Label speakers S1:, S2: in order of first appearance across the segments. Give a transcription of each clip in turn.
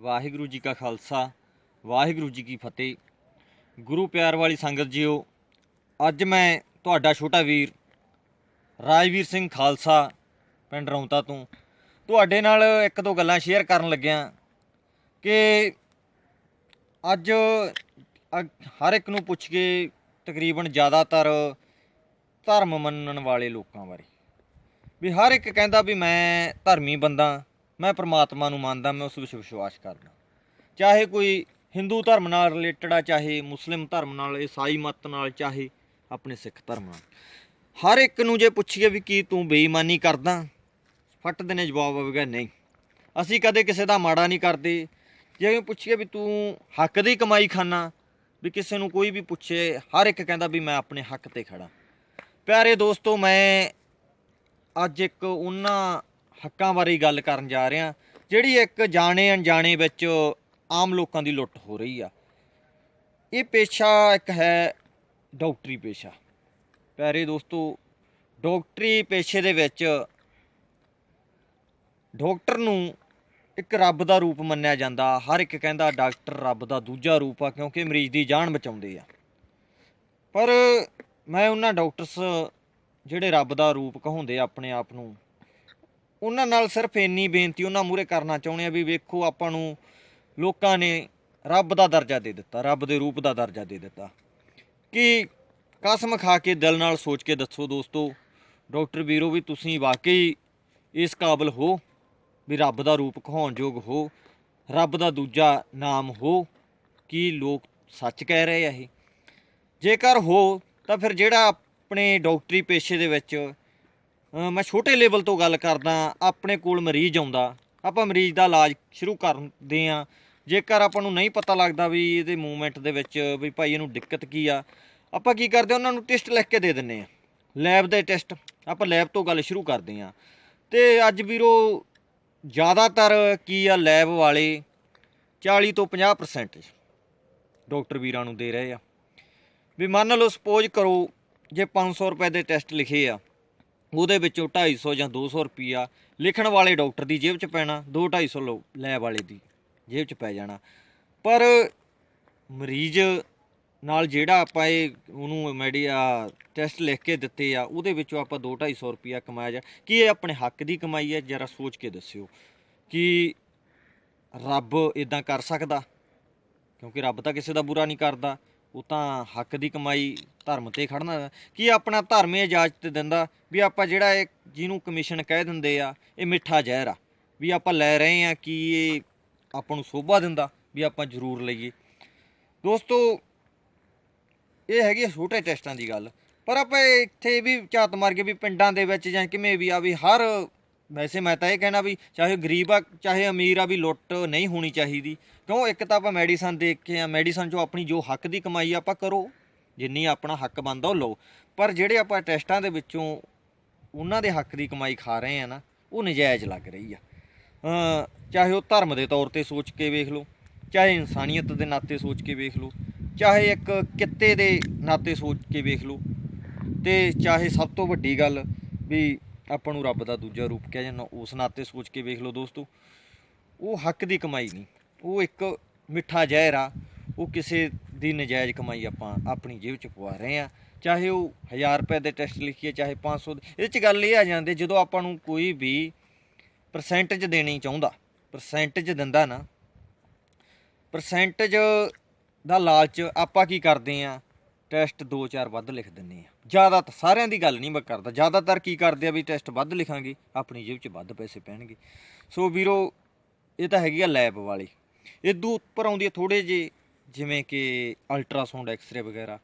S1: ਵਾਹਿਗੁਰੂ ਜੀ ਕਾ ਖਾਲਸਾ, ਵਾਹਿਗੁਰੂ ਜੀ ਕੀ ਫਤਿਹ। ਗੁਰੂ ਪਿਆਰ ਵਾਲੀ ਸੰਗਤ ਜੀਓ, ਅੱਜ ਮੈਂ ਤੁਹਾਡਾ ਛੋਟਾ ਵੀਰ ਰਾਜਵੀਰ ਸਿੰਘ ਖਾਲਸਾ ਪਿੰਡ ਰੌਂਤਾ ਤੋਂ ਤੁਹਾਡੇ ਨਾਲ ਇੱਕ ਦੋ ਗੱਲਾਂ ਸ਼ੇਅਰ ਕਰਨ ਲੱਗਿਆ ਕਿ ਅੱਜ ਅ- ਹਰ ਇੱਕ ਨੂੰ ਪੁੱਛ ਕੇ ਤਕਰੀਬਨ ਜ਼ਿਆਦਾਤਰ ਧਰਮ ਮੰਨਣ ਵਾਲੇ ਲੋਕਾਂ ਬਾਰੇ। ਵੀ ਹਰ ਇੱਕ ਕਹਿੰਦਾ ਵੀ ਮੈਂ ਧਰਮੀ ਬੰਦਾ ਮੈਂ ਪ੍ਰਮਾਤਮਾ ਨੂੰ ਮੰਨਦਾ, ਮੈਂ ਉਸ ਵਿੱਚ ਵਿਸ਼ਵਾਸ ਕਰਦਾ। ਚਾਹੇ ਕੋਈ ਹਿੰਦੂ ਧਰਮ ਨਾਲ ਰਿਲੇਟਡ ਆ, ਚਾਹੇ ਮੁਸਲਿਮ ਧਰਮ ਨਾਲ, ਈਸਾਈ ਮਤ ਨਾਲ, ਚਾਹੇ ਆਪਣੇ ਸਿੱਖ ਧਰਮ ਨਾਲ। ਹਰ ਇੱਕ ਨੂੰ ਜੇ ਪੁੱਛੀਏ ਵੀ ਕੀ ਤੂੰ ਬੇਈਮਾਨੀ ਕਰਦਾ, ਫੱਟ ਦੇ ਨੇ ਜਵਾਬ ਆਵੇਗਾ, ਨਹੀਂ। ਅਸੀਂ ਕਦੇ ਕਿਸੇ ਦਾ ਮਾੜਾ ਨਹੀਂ ਕਰਦੇ। ਜੇ ਪੁੱਛੀਏ ਵੀ ਤੂੰ ਹੱਕ ਦੀ ਕਮਾਈ ਖਾਨਾ, ਵੀ ਕਿਸੇ ਨੂੰ ਕੋਈ ਵੀ ਪੁੱਛੇ, ਹਰ ਇੱਕ ਕਹਿੰਦਾ ਵੀ ਮੈਂ ਆਪਣੇ ਹੱਕ ਤੇ ਖੜਾ। ਪਿਆਰੇ ਦੋਸਤੋ, ਮੈਂ ਅੱਜ ਇੱਕ ਉਹਨਾਂ ਹੱਕਾਂ ਬਾਰੇ ਗੱਲ ਕਰਨ ਜਾ ਰਿਹਾ ਜਿਹੜੀ ਇੱਕ ਜਾਣੇ ਅਣਜਾਣੇ ਵਿੱਚ ਆਮ ਲੋਕਾਂ ਦੀ ਲੁੱਟ ਹੋ ਰਹੀ ਆ। ਇਹ ਪੇਸ਼ਾ ਇੱਕ ਹੈ ਡਾਕਟਰੀ ਪੇਸ਼ਾ। ਪਿਆਰੇ ਦੋਸਤੋ, ਡਾਕਟਰੀ ਪੇਸ਼ੇ ਦੇ ਵਿੱਚ ਡਾਕਟਰ ਨੂੰ ਇੱਕ ਰੱਬ ਦਾ ਰੂਪ ਮੰਨਿਆ ਜਾਂਦਾ, ਹਰ ਇੱਕ ਕਹਿੰਦਾ ਡਾਕਟਰ ਰੱਬ ਦਾ ਦੂਜਾ ਰੂਪ ਆ, ਕਿਉਂਕਿ ਮਰੀਜ਼ ਦੀ ਜਾਨ ਬਚਾਉਂਦੇ ਆ। ਪਰ ਮੈਂ ਉਹਨਾਂ ਡਾਕਟਰਸ ਜਿਹੜੇ ਰੱਬ ਦਾ ਰੂਪ ਕਹਾਉਂਦੇ ਆਪਣੇ ਆਪ ਨੂੰ ਉਹਨਾਂ ਨਾਲ ਸਿਰਫ ਇੰਨੀ ਬੇਨਤੀ ਉਹਨਾਂ ਮੂਹਰੇ ਕਰਨਾ ਚਾਹੁੰਦੇ ਆ ਵੀ ਵੇਖੋ ਆਪਾਂ ਨੂੰ ਲੋਕਾਂ ਨੇ ਰੱਬ ਦਾ ਦਰਜਾ ਦੇ ਦਿੱਤਾ, ਰੱਬ ਦੇ ਰੂਪ ਦਾ ਦਰਜਾ ਦੇ ਦਿੱਤਾ। ਕਿ ਕਸਮ ਖਾ ਕੇ ਦਿਲ ਨਾਲ ਸੋਚ ਕੇ ਦੱਸੋ ਦੋਸਤੋ, ਡਾਕਟਰ ਵੀਰੋ ਵੀ ਤੁਸੀਂ ਵਾਕਈ ਇਸ ਕਾਬਲ ਹੋ ਵੀ ਰੱਬ ਦਾ ਰੂਪ ਕਹਾਉਣ ਯੋਗ ਹੋ, ਰੱਬ ਦਾ ਦੂਜਾ ਨਾਮ ਹੋ, ਕੀ ਲੋਕ ਸੱਚ ਕਹਿ ਰਹੇ ਆ ਇਹ? ਜੇਕਰ ਹੋ ਤਾਂ ਫਿਰ ਜਿਹੜਾ ਆਪਣੇ ਡਾਕਟਰੀ ਪੇਸ਼ੇ ਦੇ ਵਿੱਚ ਮੈਂ ਛੋਟੇ ਲੈਵਲ ਤੋਂ ਗੱਲ ਕਰਦਾ, ਆਪਣੇ ਕੋਲ ਮਰੀਜ਼ ਆਉਂਦਾ। ਆਪਾਂ ਮਰੀਜ਼ ਦਾ ਇਲਾਜ ਸ਼ੁਰੂ ਕਰਦੇ ਆ ਜੇਕਰ ਆਪਾਂ ਨੂੰ ਨਹੀਂ ਪਤਾ ਲੱਗਦਾ ਵੀ ਇਹਦੇ ਮੂਵਮੈਂਟ ਦੇ ਵਿੱਚ ਵੀ ਭਾਈ ਇਹਨੂੰ ਦਿੱਕਤ ਕੀ ਆ, ਆਪਾਂ ਕੀ ਕਰਦੇ ਉਹਨਾਂ ਨੂੰ ਟੈਸਟ ਲਿਖ ਕੇ ਦੇ ਦਿੰਨੇ ਆ ਲੈਬ ਦੇ ਟੈਸਟ ਆਪਾਂ ਲੈਬ ਤੋਂ ਗੱਲ ਸ਼ੁਰੂ ਕਰਦੇ ਆ ਤੇ ਅੱਜ ਵੀਰੋ, ਜ਼ਿਆਦਾਤਰ ਕੀ ਆ ਲੈਬ ਵਾਲੇ 40 ਤੋਂ 50% ਡਾਕਟਰ ਵੀਰਾਂ ਨੂੰ ਦੇ ਰਹੇ ਆ। ਵੀ ਮੰਨ ਲਓ ਸਪੋਜ਼ ਕਰੋ, ਜੇ 500 ਰੁਪਏ ਦੇ ਟੈਸਟ ਲਿਖੇ ਆ ਉਹਦੇ ਵਿੱਚੋਂ 250 ਜਾਂ 200 ਰੁਪਿਆ ਲਿਖਣ ਵਾਲੇ ਡਾਕਟਰ ਦੀ ਜੇਬ 'ਚ ਪੈਣਾ 2 250 ਲੋ ਲੈਬ ਵਾਲੇ ਦੀ ਜੇਬ 'ਚ ਪੈ ਜਾਣਾ। ਪਰ ਮਰੀਜ਼ ਨਾਲ ਜਿਹੜਾ ਆਪਾਂ ਇਹ ਉਹਨੂੰ ਮੈਡੀਆ ਟੈਸਟ ਲਿਖ ਕੇ ਦਿੱਤੇ ਆ, ਉਹਦੇ ਵਿੱਚੋਂ ਆਪਾਂ 2 250 ਰੁਪਿਆ ਕਮਾਇਆ ਜਾ, ਕੀ ਇਹ ਆਪਣੇ ਹੱਕ ਦੀ ਕਮਾਈ ਹੈ? ਜਰਾ ਸੋਚ ਕੇ ਦੱਸਿਓ ਕਿ ਰੱਬ ਇਦਾਂ ਕਰ ਸਕਦਾ? ਕਿਉਂਕਿ ਰੱਬ ਤਾਂ ਕਿਸੇ ਦਾ ਬੁਰਾ ਨਹੀਂ ਕਰਦਾ। ਉਹ ਤਾਂ ਹੱਕ ਦੀ ਕਮਾਈ ਧਰਮ ਤੇ ਖੜਨਾ ਕੀ ਆਪਣਾ ਧਰਮ ਇਹ ਇਜਾਜ਼ਤ ਦਿੰਦਾ ਵੀ ਆਪਾਂ ਜਿਹੜਾ ਇਹ ਜਿਹਨੂੰ ਕਮਿਸ਼ਨ ਕਹਿ ਦਿੰਦੇ ਆ, ਇਹ ਮਿੱਠਾ ਜ਼ਹਿਰ ਆ। ਵੀ ਆਪਾਂ ਲੈ ਰਹੇ ਆ ਕਿ ਇਹ ਆਪਾਂ ਨੂੰ ਸੋਭਾ ਦਿੰਦਾ ਵੀ ਆਪਾਂ ਜ਼ਰੂਰ ਲਈਏ। ਦੋਸਤੋ, ਇਹ ਹੈਗੀ ਆ ਛੋਟੇ ਟੈਸਟਾਂ ਦੀ ਗੱਲ। ਪਰ ਆਪਾਂ ਇੱਥੇ ਵੀ ਝਾਤ ਮਾਰ ਕੇ ਵੀ ਪਿੰਡਾਂ ਦੇ ਵਿੱਚ ਜਾਂ ਕਿਵੇਂ ਵੀ ਆ ਵੀ ਹਰ ਵੈਸੇ ਮੈਂ ਤਾਂ ਇਹ ਕਹਿਣਾ ਵੀ ਚਾਹੇ ਗਰੀਬ ਆ, ਚਾਹੇ ਅਮੀਰ ਆ ਵੀ ਲੁੱਟ ਨਹੀਂ ਹੋਣੀ ਚਾਹੀਦੀ। ਕਿਉਂ? ਇੱਕ ਤਾਂ ਆਪਾਂ ਮੈਡੀਸਨ ਦੇਖ ਕੇ ਆ, ਮੈਡੀਸਨ ਚੋਂ ਆਪਣੀ ਜੋ ਹੱਕ ਦੀ ਕਮਾਈ ਆਪਾਂ ਕਰੋ। ਜਿੰਨੀ ਆਪਣਾ ਹੱਕ ਬਣਦਾ ਉਹ ਲਓ। ਪਰ ਜਿਹੜੇ ਆਪਾਂ ਟੈਸਟਾਂ ਦੇ ਵਿੱਚੋਂ ਉਹਨਾਂ ਦੇ ਹੱਕ ਦੀ ਕਮਾਈ ਖਾ ਰਹੇ ਆ ਨਾ, ਉਹ ਨਜਾਇਜ਼ ਲੱਗ ਰਹੀ ਆ। ਚਾਹੇ ਉਹ ਧਰਮ ਦੇ ਤੌਰ ਤੇ ਸੋਚ ਕੇ ਵੇਖ ਲਓ, ਚਾਹੇ ਇਨਸਾਨੀਅਤ ਦੇ ਨਾਤੇ ਸੋਚ ਕੇ ਵੇਖ ਲਓ, ਚਾਹੇ ਇੱਕ ਕਿੱਤੇ ਦੇ ਨਾਤੇ ਸੋਚ ਕੇ ਵੇਖ ਲਓ। ਤੇ ਚਾਹੇ ਸਭ ਤੋਂ ਵੱਡੀ ਗੱਲ ਵੀ ਆਪਾਂ ਨੂੰ ਰੱਬ ਦਾ ਦੂਜਾ ਰੂਪ ਕਿਹਾ ਜਾਂਦਾ, ਉਸ ਨਾਤੇ ਸੋਚ ਕੇ ਵੇਖ ਲਓ ਦੋਸਤੋ, ਉਹ ਹੱਕ ਦੀ ਕਮਾਈ ਨਹੀਂ, ਉਹ ਇੱਕ ਮਿੱਠਾ ਜ਼ਹਿਰ ਆ, ਉਹ ਕਿਸੇ ਦੀ ਨਜਾਇਜ਼ ਕਮਾਈ ਆਪਾਂ ਆਪਣੀ ਜੇਬ 'ਚ ਪਵਾ ਰਹੇ ਆ, ਚਾਹੇ ਉਹ 1000 ਰੁਪਏ ਦੇ ਟੈਸਟ ਲਿਖੀਏ ਚਾਹੇ 500 ਦੇ, ਇਹਦੇ 'ਚ ਗੱਲ ਇਹ ਆ ਜਾਂਦੀ, ਜਦੋਂ ਆਪਾਂ ਨੂੰ ਕੋਈ ਵੀ ਪਰਸੈਂਟੇਜ ਦੇਣੀ ਚਾਹੁੰਦਾ ਪਰਸੈਂਟੇਜ ਦਿੰਦਾ ਨਾ ਪਰਸੈਂਟੇਜ ਦਾ ਲਾਲਚ ਆਪਾਂ ਕੀ ਕਰਦੇ ਆ ਟੈਸਟ 2-4 ਵੱਧ ਲਿਖ ਦਿੰਨੇ ਆ। ਜ਼ਿਆਦਾ ਤਾਂ ਸਾਰਿਆਂ ਦੀ ਗੱਲ ਨਹੀਂ ਮੈਂ ਕਰਦਾ। ਜ਼ਿਆਦਾਤਰ ਕੀ ਕਰਦੇ ਆ ਵੀ ਟੈਸਟ ਵੱਧ ਲਿਖਾਂਗੇ, ਆਪਣੀ ਜੇਬ 'ਚ ਵੱਧ ਪੈਸੇ ਪੈਣਗੇ। ਸੋ ਵੀਰੋ, ਇਹ ਤਾਂ ਹੈਗੀ ਆ ਲੈਬ ਵਾਲੀ। ਇਦੋਂ ਉੱਪਰ ਆਉਂਦੀ ਆ ਥੋੜੇ ਜੇ ਜਿਵੇਂ ਕਿ ਅਲਟਰਾਸਾਊਂਡ ਐਕਸ-ਰੇ ਵਗੈਰਾ।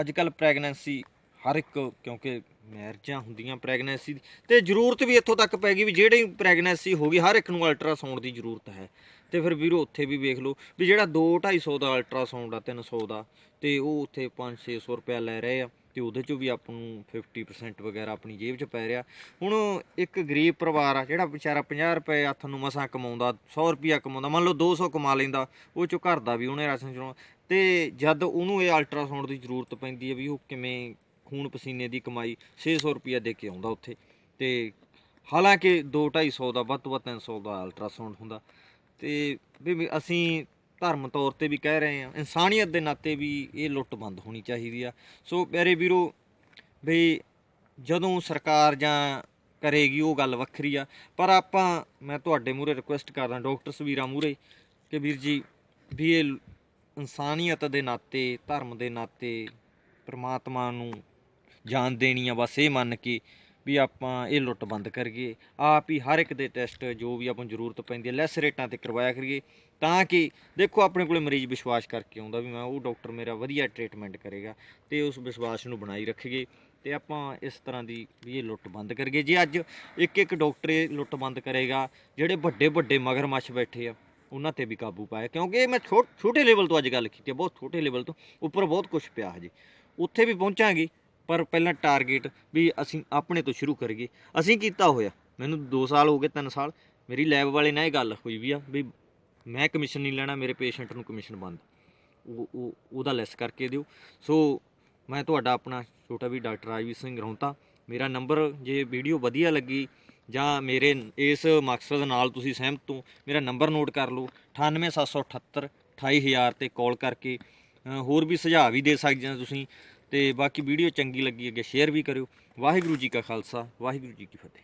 S1: ਅੱਜ ਕੱਲ ਪ੍ਰੈਗਨੈਂਸੀ ਹਰ ਇੱਕ, ਕਿਉਂਕਿ ਮੈਰਿਜਾਂ ਹੁੰਦੀਆਂ ਪ੍ਰੈਗਨੈਂਸੀ ਤੇ ਜ਼ਰੂਰਤ ਵੀ ਇੱਥੋਂ ਤੱਕ ਪੈ ਗਈ ਵੀ ਜਿਹੜੀ ਪ੍ਰੈਗਨੈਂਸੀ ਹੋ ਗਈ, ਹਰ ਇੱਕ ਨੂੰ ਅਲਟਰਾਸਾਊਂਡ ਦੀ ਜ਼ਰੂਰਤ ਹੈ। ਤੇ ਫਿਰ ਵੀਰੋ, ਉੱਥੇ ਵੀ ਵੇਖ ਲਓ ਵੀ ਜਿਹੜਾ 2 250 ਦਾ ਅਲਟਰਾਸਾਊਂਡ ਆ 300 ਦਾ, ਤੇ ਉਹ ਉੱਥੇ 5 600 ਰੁਪਇਆ ਲੈ ਰਹੇ ਆ, ਤੇ ਉਹਦੇ ਚੋਂ ਵੀ ਆਪਾਂ ਨੂੰ 50% ਵਗੈਰਾ ਆਪਣੀ ਜੇਬ 'ਚ ਪੈ ਰਿਹਾ। ਹੁਣ ਇੱਕ ਗਰੀਬ ਪਰਿਵਾਰ ਆ, ਜਿਹੜਾ ਵਿਚਾਰਾ 50 ਰੁਪਏ ਹੱਥ ਨੂੰ ਮਸਾਂ ਕਮਾਉਂਦਾ 100 ਰੁਪਿਆ ਕਮਾਉਂਦਾ, ਮੰਨ ਲਓ 200 ਕਮਾ ਲੈਂਦਾ, ਉਹ ਚੋਂ ਘਰ ਦਾ ਵੀ ਉਹਨੇ ਰਾਸ਼ਨ ਚਲਾਉਣਾ ਤੇ ਜਦ ਉਹਨੂੰ ਇਹ ਅਲਟਰਾਸਾਊਂਡ ਦੀ ਜ਼ਰੂਰਤ ਪੈਂਦੀ ਹੈ ਵੀ ਉਹ ਕਿਵੇਂ ਖੂਨ ਪਸੀਨੇ ਦੀ ਕਮਾਈ 600 ਰੁਪਿਆ ਦੇ ਕੇ ਆਉਂਦਾ ਉੱਥੇ ਤੇ ਹਾਲਾਂਕਿ 2 250 ਦਾ ਵੱਧ ਤੋਂ ਵੱਧ 300 ਦਾ ਅਲਟਰਾਸਾਊਂਡ ਹੁੰਦਾ ਤੇ ਵੀ ਅਸੀਂ ਧਰਮ ਤੌਰ ਤੇ ਵੀ ਕਹਿ ਰਹੇ ਹਾਂ, ਇਨਸਾਨੀਅਤ ਦੇ ਨਾਤੇ ਵੀ ਇਹ ਲੁੱਟ ਬੰਦ ਹੋਣੀ ਚਾਹੀਦੀ ਆ। ਸੋ ਪਿਆਰੇ ਵੀਰੋ, ਵੀ ਜਦੋਂ ਸਰਕਾਰ ਜਾਂ ਕਰੇਗੀ ਉਹ ਗੱਲ ਵੱਖਰੀ ਆ, ਪਰ ਆਪਾਂ, ਮੈਂ ਤੁਹਾਡੇ ਮੂਹਰੇ ਰਿਕੁਐਸਟ ਕਰਦਾ ਡਾਕਟਰ ਸਵੀਰਾ ਮੂਹਰੇ ਕਿ ਵੀਰ ਜੀ, ਵੀ ਇਹ ਇਨਸਾਨੀਅਤ ਦੇ ਨਾਤੇ, ਧਰਮ ਦੇ ਨਾਤੇ, ਪ੍ਰਮਾਤਮਾ ਨੂੰ ਜਾਨ ਦੇਣੀ ਆ, ਬਸ ਇਹ ਮੰਨ ਕੇ ਵੀ ਆਪਾਂ ਇਹ ਲੁੱਟ ਬੰਦ ਕਰੀਏ। ਆਪ ਹੀ ਹਰ ਇੱਕ ਦੇ ਟੈਸਟ ਜੋ ਵੀ ਆਪਾਂ ਨੂੰ ਜ਼ਰੂਰਤ ਪੈਂਦੀ ਹੈ ਲੈਸ ਰੇਟਾਂ ਤੇ ਕਰਵਾਇਆ ਕਰੀਏ। ਤਾਂ ਕਿ ਦੇਖੋ ਆਪਣੇ ਕੋਲੇ ਮਰੀਜ਼ ਵਿਸ਼ਵਾਸ ਕਰਕੇ ਆਉਂਦਾ ਵੀ ਮੈਂ ਉਹ ਡਾਕਟਰ ਮੇਰਾ ਵਧੀਆ ਟ੍ਰੀਟਮੈਂਟ ਕਰੇਗਾ ਤੇ ਉਸ ਵਿਸ਼ਵਾਸ ਨੂੰ ਬਣਾਈ ਰੱਖੀਏ ਤੇ ਆਪਾਂ ਇਸ ਤਰ੍ਹਾਂ ਦੀ ਵੀ ਇਹ ਲੁੱਟ ਬੰਦ ਕਰੀਏ। ਜੇ ਅੱਜ ਇੱਕ ਇੱਕ ਡਾਕਟਰ ਇਹ ਲੁੱਟ ਬੰਦ ਕਰੇਗਾ, ਜਿਹੜੇ ਵੱਡੇ ਵੱਡੇ ਮਗਰਮੱਛ ਬੈਠੇ ਆ, ਉਹਨਾਂ ਤੇ ਵੀ ਕਾਬੂ ਪਾਇਆ। ਕਿਉਂਕਿ ਇਹ ਮੈਂ ਛੋਟ- ਛੋਟੇ ਲੈਵਲ ਤੋਂ ਅੱਜ ਗੱਲ ਕੀਤੀ ਹੈ ਬਹੁਤ ਛੋਟੇ ਲੈਵਲ ਤੋਂ, ਉੱਪਰ ਬਹੁਤ ਕੁਝ ਪਿਆ ਹਜੇ। ਉੱਥੇ ਵੀ ਪਹੁੰਚਾਂਗੇ ਪਰ ਪਹਿਲਾਂ ਟਾਰਗੇਟ ਵੀ ਅਸੀਂ ਆਪਣੇ ਤੋਂ ਸ਼ੁਰੂ ਕਰੀਏ। ਅਸੀਂ ਕੀਤਾ ਹੋਇਆ। ਮੈਨੂੰ 2 ਸਾਲ ਹੋ ਗਏ 3 ਸਾਲ। ਮੇਰੀ ਲੈਬ ਵਾਲੇ ਨਾਲ ਇਹ ਗੱਲ ਹੋਈ ਵੀ ਆ ਵੀ ਮੈਂ ਕਮਿਸ਼ਨ ਨਹੀਂ ਲੈਣਾ, ਮੇਰੇ ਪੇਸ਼ੈਂਟ ਨੂੰ ਕਮਿਸ਼ਨ ਬੰਦ। ਉਹ ਉਹ, ਉਹਦਾ ਲੈਸ ਕਰਕੇ ਦਿਓ। ਸੋ ਮੈਂ ਤੁਹਾਡਾ ਆਪਣਾ ਛੋਟਾ ਵੀ ਡਾਕਟਰ ਰਾਜਵੀਰ ਸਿੰਘ ਰੌਂਤਾ ਮੇਰਾ ਨੰਬਰ ਜੇ ਵੀਡੀਓ ਵਧੀਆ ਲੱਗੀ ਜਾਂ ਮੇਰੇ ਇਸ ਮਕਸਦ ਨਾਲ ਤੁਸੀਂ ਸਹਿਮਤ ਹੋ, ਮੇਰਾ ਨੰਬਰ ਨੋਟ ਕਰ ਲਓ। 98778 28000 ਤੇ ਕਾਲ ਕਰਕੇ। ਹੋਰ ਵੀ ਸੁਝਾਅ ਵੀ ਦੇ ਸਕਦੇ ਹੋ ਤੁਸੀਂ। ਤੇ ਬਾਕੀ ਵੀਡੀਓ ਚੰਗੀ ਲੱਗੀ ਅੱਗੇ ਸ਼ੇਅਰ ਵੀ ਕਰਿਓ। ਵਾਹਿਗੁਰੂ ਜੀ ਕਾ ਖਾਲਸਾ, ਵਾਹਿਗੁਰੂ ਜੀ ਕੀ ਫਤਿਹ।